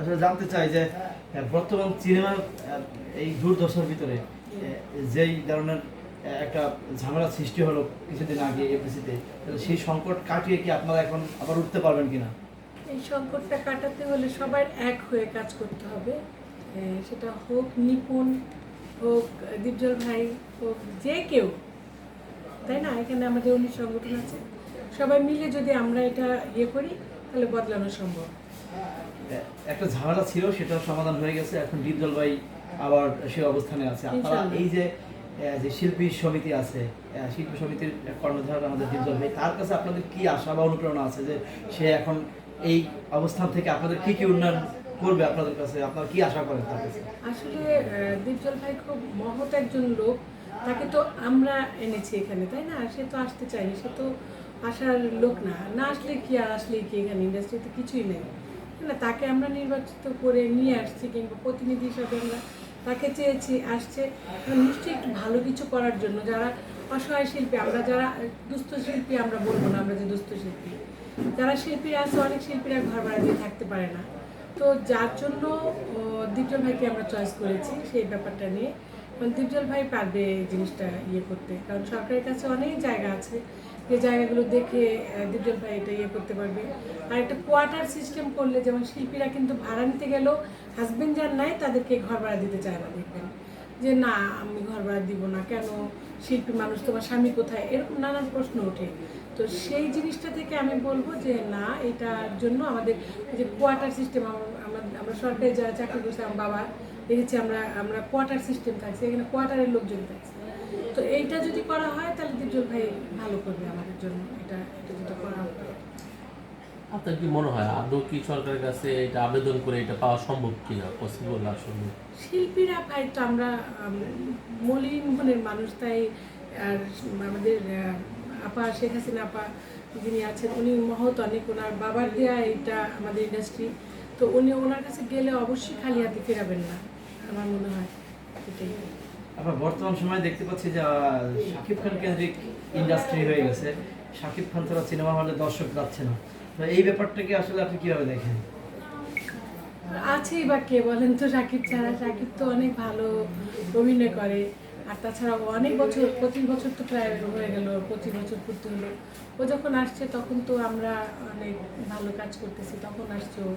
আসলে জানতে চাই যে বর্তমান সিনেমার এই দুর্দশার ভিতরে যেই ধরনের একটা ঝামেলা সৃষ্টি হলো কিছুদিন আগে এপিসিতে তাহলে সেই সংকট কাটিয়ে কি আপনারা এখন আবার উঠতে পারবেন কিনা? এই সংকটটা কাটাতে হলে সবার এক হয়ে কাজ করতে হবে। সেটা হোক নিপুণ, হোক দীপজল ভাই, হোক যে কেউ, তাই না? এখানে আমাদের উনিশ সংগঠন আছে। সবাই মিলে যদি আমরা এটা ইয়ে করি, তাহলে বদলানো সম্ভব। একটা ঝামেলা ছিল সেটা সমাধান হয়ে গেছে। এখন ডিপজল ভাই আবার সে অবস্থানে আছে। আপনারা এই যে যে শিল্পী সমিতি আছে শিল্পী সমিতির কর্ণধার আমাদের ডিপজল ভাই তার কাছে আপনাদের কি আশা বা অনুপ্রেরণা আছে যে সে এখন এই অবস্থান থেকে আপনাদের কি কি উন্নয়ন করবে আপনাদের কাছে? আপনারা কি আশা করেন তার কাছে? আসলে দীপজল ভাই খুব মহৎ একজন লোক। তাকে তো আমরা এনেছি এখানে তাই না? সে তো আসতে চাইনি সে তো আসার লোক না। না আসলে কি আর আসলে কি এখানে? ইন্ডাস্ট্রিতে কিছুই নেই। না, তাকে আমরা নির্বাচিত করে নিয়ে আসছি কিংবা প্রতিনিধি হিসাবে আমরা তাকে চেয়েছি, আসছে। নিশ্চয়ই একটু ভালো কিছু করার জন্য, যারা অসহায় শিল্পী, আমরা যারা দুস্থ শিল্পী, আমরা বলব না আমরা যে দুস্থ শিল্পী। যারা শিল্পীরা আছে, অনেক শিল্পীরা ঘর ভাড়া দিয়ে থাকতে পারে না। তো যার জন্য দীপজল ভাইকে আমরা চয়েস করেছি সেই ব্যাপারটা নিয়ে। এবং দীপজল ভাই পারবে এই জিনিসটা ইয়ে করতে। কারণ সরকারের কাছে অনেক জায়গা আছে। যে জায়গাগুলো দেখে আহ, ভাই এটা ইয়ে করতে পারবে। আর একটা কোয়ার্টার সিস্টেম করলে যেমন শিল্পীরা কিন্তু ভাড়া নিতে গেলেও হাজবেন্ড যার নাই তাদেরকে ঘর ভাড়া দিতে চায় না দেখবেন। যে না আমি ঘর ভাড়া দিব না কেন? শিল্পী মানুষ তোমার স্বামী কোথায়? এরকম নানান প্রশ্ন ওঠে। তো সেই জিনিসটা থেকে আমি বলব যে না এটার জন্য আমাদের যে কোয়ার্টার সিস্টেম আমরা সরকারি যারা চাকরি করছে আমার বাবা দেখেছি আমরা আমরা কোয়ার্টার সিস্টেম থাকছি এখানে কোয়ার্টারের লোকজন থাকছে। তো এইটা যদি করা হয় তাহলে দীপজল ভাই ভালো করবে আমাদের জন্য। এটা এটা যেটা করা আপনার কি মনে হয় আদৌ কি সরকারের কাছে এটা আবেদন করে এটা পাওয়া সম্ভব কিনা পসিবল আসলে শিল্পীরা ভাই তো আমরা মলিন মনের মানুষ তাই আর আমাদের আপা শেখ হাসিনা আপা যিনি আছেন উনি মহৎ অনেক। ওনার বাবার দেয়া এটা আমাদের ইন্ডাস্ট্রি তো উনি ওনার কাছে গেলে অবশ্যই খালি হাতে ফেরাবেন না আমার মনে হয়। এটাই। আপনার বর্তমান সময়ে দেখতে পাচ্ছি যে শাকিব খান কেন্দ্রিক ইন্ডাস্ট্রি হয়ে গেছে। শাকিব খান ছাড়া সিনেমা হলে দর্শক যাচ্ছে না। তো এই ব্যাপারটাকে আসলে আপনি কীভাবে দেখেন? আছেই বা কে বলেন তো? শাকিব ছাড়া, শাকিব তো অনেক ভালো অভিনয় করে। আর তাছাড়া অনেক বছর পঁচিশ বছর তো প্রায় হয়ে গেল পঁচিশ বছর পূর্তি হলো। ও যখন আসছে তখন তো আমরা অনেক ভালো কাজ করতেছি তখন আসছে ও।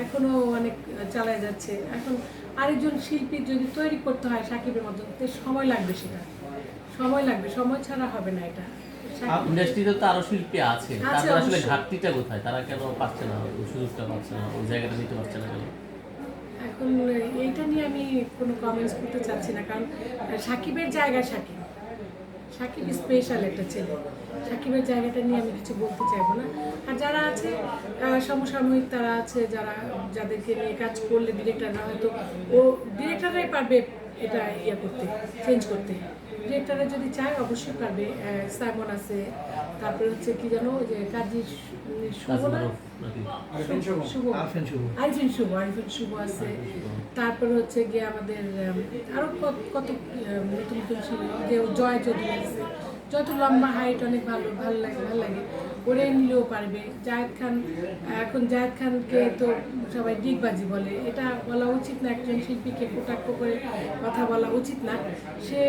এখনও অনেক চালায় যাচ্ছে। এখন আরেকজন শিল্পীর যদি তৈরি করতে হয় সাকিবের মতো সময় লাগবে সেটা। সময় লাগবে সময় ছাড়া হবে না এটা। ইন্ডাস্ট্রিতে তো আরও শিল্পী আছে। তাদের আসলে ঘাটতিটা কোথায়? তারা কেন পাচ্ছে না? সুযোগটা পাচ্ছে না? ওই জায়গাটা নিতে পারছে না কেন? এখন এইটা নিয়ে আমি কোনো কমেন্টস করতে চাচ্ছি না, কারণ সাকিবের জায়গা সাকিব। সাকিব স্পেশাল একটা ছেলে। সাকিবের জায়গাটা নিয়ে আমি কিছু বলতে চাইব না। আর যারা আছে সমসাময়িক তারা আছে, যারা, যাদেরকে নিয়ে কাজ করলে ডিরেক্টররা হয়তো ও ডিরেক্টররাই পারবে এটা ইয়ে করতে চেঞ্জ করতে। ডিরেক্টররা যদি চায় অবশ্যই পারবে। সাইমন আছে। তারপরে হচ্ছে কি জানো যে কাজী শুভ না? শুভ। আরফিন শুভ। আরিফিন শুভ আছে। তারপর হচ্ছে গিয়ে আমাদের আরও কত কত নতুন নতুন যে জয় চৌধুরী আছে। যত লম্বা হাইট অনেক ভালো ভালো লাগে ভালো লাগে। ওরে নিলেও পারবে। জাহেদ খান এখন জাহেদ খানকে তো সবাই ডিগবাজি বলে। এটা বলা উচিত না একজন শিল্পীকে কটাক্ষ করে কথা বলা উচিত না। সে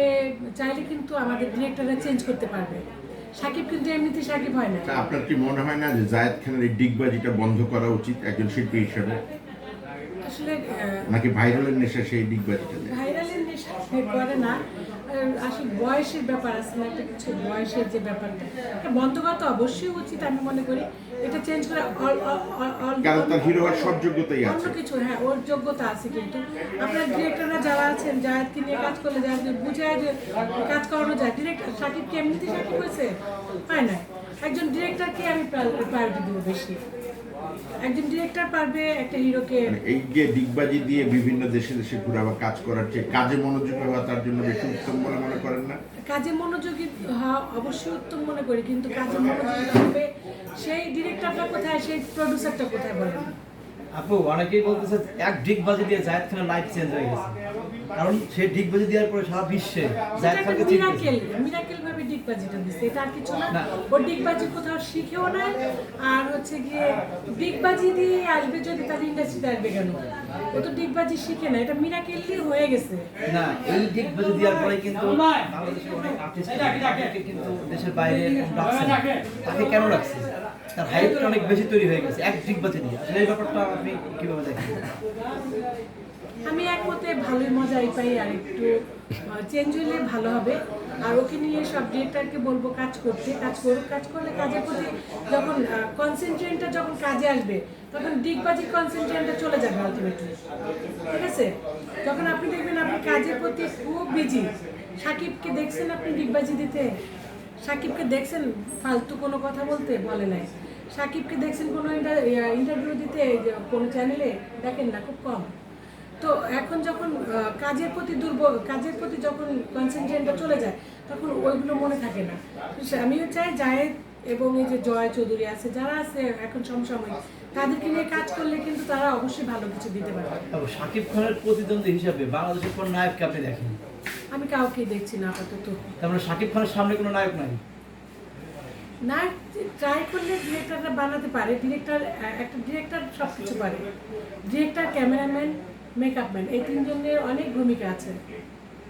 চাইলে কিন্তু আমাদের ডিরেক্টররা চেঞ্জ করতে পারবে। সাকিব কিন্তু এমনিতে সাকিব হয় না। আপনার কি মনে হয় না যে জায়েদ খানের এই ডিগবাজিটা বন্ধ করা উচিত একজন শিল্পী হিসেবে? আসলে নাকি ভাইরালের নেশা সেই ডিগবাজিটা করে না। আসলে বয়সের ব্যাপার আছে না একটা কিছু বয়সের যে ব্যাপারটা। এটা বন্ধ করা তো অবশ্যই উচিত আমি মনে করি। এটা চেঞ্জ করে অল অল- অল কারণ তার হিরো হওয়ার সব যোগ্যতাই অন্য কিছু হ্যাঁ ওর যোগ্যতা আছে কিন্তু। আপনার ডিরেক্টররা যারা আছেন জায়দকে নিয়ে কাজ করলে জায়দ বুঝে যে কাজ করানো যায়। ডিরেক্টর সাকিব কি এমনিতে সাকিব হয়েছে? হয় না একজন ডিরেক্টরকে আমি প্রায়োরিটি দেবো বেশি। একজন ডিরেক্টর পারবে একটা হিরোকে মানে এই যে ডিগবাজি দিয়ে বিভিন্ন দেশে দেশে ঘুরে আবার কাজ করার চেয়ে কাজে মনোযোগী হওয়া তার জন্য বেশি উত্তম বলে মনে করেন না? কাজে মনোযোগী হওয়া অবশ্যই উত্তম মনে করি কিন্তু কাজে মনোযোগী হবে সেই ডিরেক্টরটা কোথায় সেই প্রডিউসারটা কোথায় বলেন? আপু অনেকেই বলতেছে এক ডিগবাজি দিয়ে জায়েদ খানের লাইফ চেঞ্জ হয়ে গেছে। কারণ সে ডিগবাজি দেওয়ার পরে সারা বিশ্বে জায়েদ খানকে মিরাকেল মিরাকেল ভাবে ডিগবাজিটা দিচ্ছে এটা আর কিছু না। ও ডিগবাজি কোথাও শিখেও না আর হচ্ছে গিয়ে ডিগবাজি দিয়ে আসবে যদি তাহলে ইন্ডাস্ট্রিতে আসবে কেন? ও তো ডিগবাজি শিখে না এটা মিরাকেলই হয়ে গেছে। না এই ডিগবাজি দেওয়ার পরে কিন্তু বাংলাদেশের অনেক আর্টিস্ট কিন্তু দেশের বাইরে এরকম ডাকছে না। তাকে কেন রাখছে? তার অনেক বেশি তৈরি হয়ে গেছে এক ডিগবাজি দিয়ে। আসলে এই ব্যাপারটা আপনি কীভাবে দেখেন আমি এক মতে ভালোই মজাই পাই আর একটু চেঞ্জ হলে ভালো হবে। আর ওকে নিয়ে সব ডিরেক্টরকে বলব কাজ করতে, কাজ করুক। কাজ করলে কাজের প্রতি যখন কনসেন্ট্রেটটা যখন কাজে আসবে, তখন ডিগবাজির কনসেন্ট্রেটটা চলে যাবে আলটিমেটলি ঠিক আছে? যখন আপনি দেখবেন আপনি কাজের প্রতি খুব বিজি সাকিবকে দেখছেন আপনি ডিগবাজি দিতে? সাকিবকে দেখছেন ফালতু কোনো কথা বলতে? বলে নাই। সাকিবকে দেখছেন কোনো ইন্টারভিউ দিতে? কোনো চ্যানেলে দেখেন না, খুব কম। তো এখন যখন কাজের প্রতি দুর্বল কাজের প্রতি যখন কনসেন্ট্রেটটা চলে যায় তখন ওইগুলো মনে থাকে না। আমিও চাই জায়েদ এবং এই যে জয় চৌধুরী আছে যারা আছে এখন সমসাময়িক তাদেরকে নিয়ে কাজ করলে কিন্তু তারা অবশ্যই ভালো কিছু দিতে পারবে শাকিব খানের প্রতিদ্বন্দ্বী হিসাবে বাংলাদেশের কোন নায়ককে আপনি দেখেন? আমি কাউকেই দেখছি না আপাতত। তার মানে শাকিব খানের সামনে কোনো নায়ক নাই? না ট্রাই করলে ডিরেক্টররা বানাতে পারে ডিরেক্টর একটা ডিরেক্টর সব কিছু পারে। ডিরেক্টর ক্যামেরাম্যান মেকআপ ম্যান এই তিনজনের অনেক ভূমিকা আছে।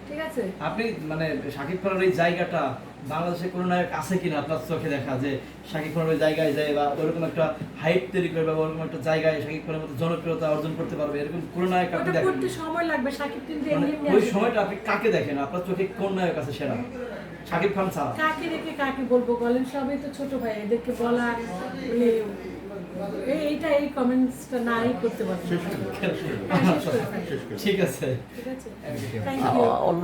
ঠিক আছে? আপনি মানে শাকিব খানের এই জায়গাটা বাংলাদেশে কোনো নায়ক আছে কিনা আপনার চোখে দেখা? যে শাকিব খানের ওই জায়গায় যায় বা ওরকম একটা হাইট তৈরি করবে বা ওরকম একটা জায়গায় শাকিব খানের মতো জনপ্রিয়তা অর্জন করতে পারবে এরকম কোনো নায়ক আপনি দেখেন করতে সময় লাগবে সাকিব কিন্তু মানে ওই সময়টা আপনি কাকে দেখেন? আপনার চোখে কোন নায়ক আছে সেরা? শাকিব খান ছাড়া। কাকে রেখে কাকে বলব বলেন? সবাই তো ছোট ভাই এদেরকে বলা মানে এই- এইটা এই কমেন্টসটা নাই করতে পারব হ্যাঁ, ঠিক আছে। অন্য